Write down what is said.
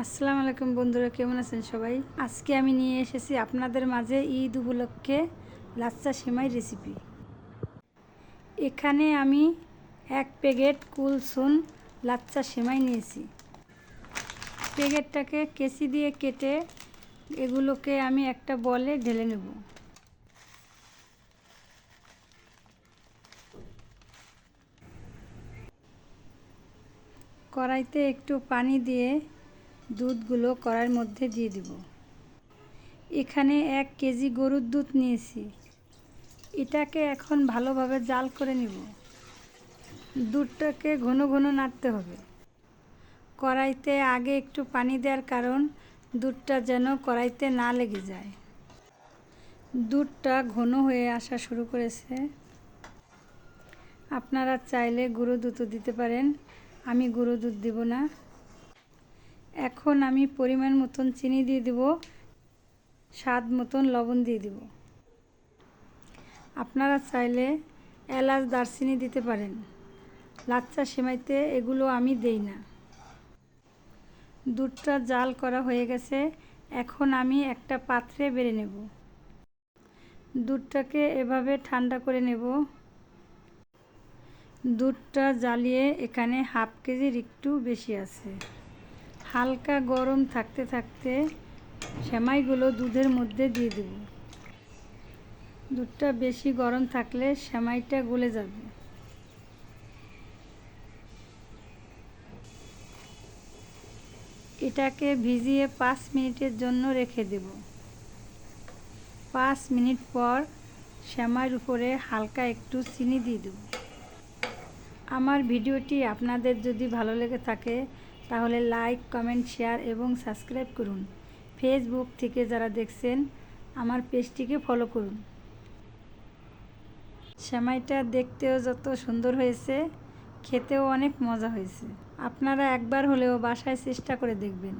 আসসালামু আলাইকুম বন্ধুরা, কেমন আছেন সবাই? আজকে আমি নিয়ে এসেছি আপনাদের মাঝে ঈদ উপলক্ষে লাচ্চা সেমাই রেসিপি এখানে আমি এক প্যাকেট কুলসুন লাচ্চা সেমাই নিয়েছি। প্যাকেটটাকে কেসি দিয়ে কেটে এগুলোকে আমি একটা বলে ঢেলে নেব। কড়াইতে একটু পানি দিয়ে দুধগুলো কড়াইয়ের মধ্যে দিয়ে দিব। এখানে এক কেজি গরুর দুধ নিয়েছি। এটাকে এখন ভালোভাবে জাল করে নিব। দুধটাকে ঘন ঘন নাড়তে হবে। কড়াইতে আগে একটু পানি দেওয়ার কারণ দুধটা যেন কড়াইতে না লেগে যায়। দুধটা ঘন হয়ে আসা শুরু করেছে। আপনারা চাইলে গুঁড়ো দুধও দিতে পারেন। আমি গুঁড়ো দুধ দিব না। এখন আমি পরিমাণ মতন চিনি দিয়ে দেব, স্বাদ মতন লবণ দিয়ে দেব। আপনারা চাইলে এলাচ, দারচিনি দিতে পারেন। লাচ্চা সেমাইতে এগুলো আমি দেই না। দুধটা জাল করা হয়ে গেছে, এখন আমি একটা পাত্রে বেড়ে নেব। দুধটাকে এভাবে ঠান্ডা করে নেব। দুধটা জ্বালিয়ে এখানে হাফ কেজির একটু বেশি আছে। হালকা গরম থাকতে থাকতে সেমাইগুলো দুধের মধ্যে দিয়ে দেব। দুধটা বেশি গরম থাকলে সেমাইটা গলে যাবে। এটাকে ভিজিয়ে পাঁচ মিনিটের জন্য রেখে দেব। পাঁচ মিনিট পর সেমাইয়ের উপরে হালকা একটু চিনি দিয়ে দেব। আমার ভিডিওটি আপনাদের যদি ভালো লেগে থাকে তাহলে লাইক, কমেন্ট, শেয়ার এবং সাবস্ক্রাইব করুন। ফেসবুক থেকে যারা দেখছেন, আমার পেজটিকে ফলো করুন। সেমাইটা দেখতেও যত সুন্দর হয়েছে, খেতেও অনেক মজা হয়েছে। আপনারা একবার হলেও বাসায় চেষ্টা করে দেখবেন।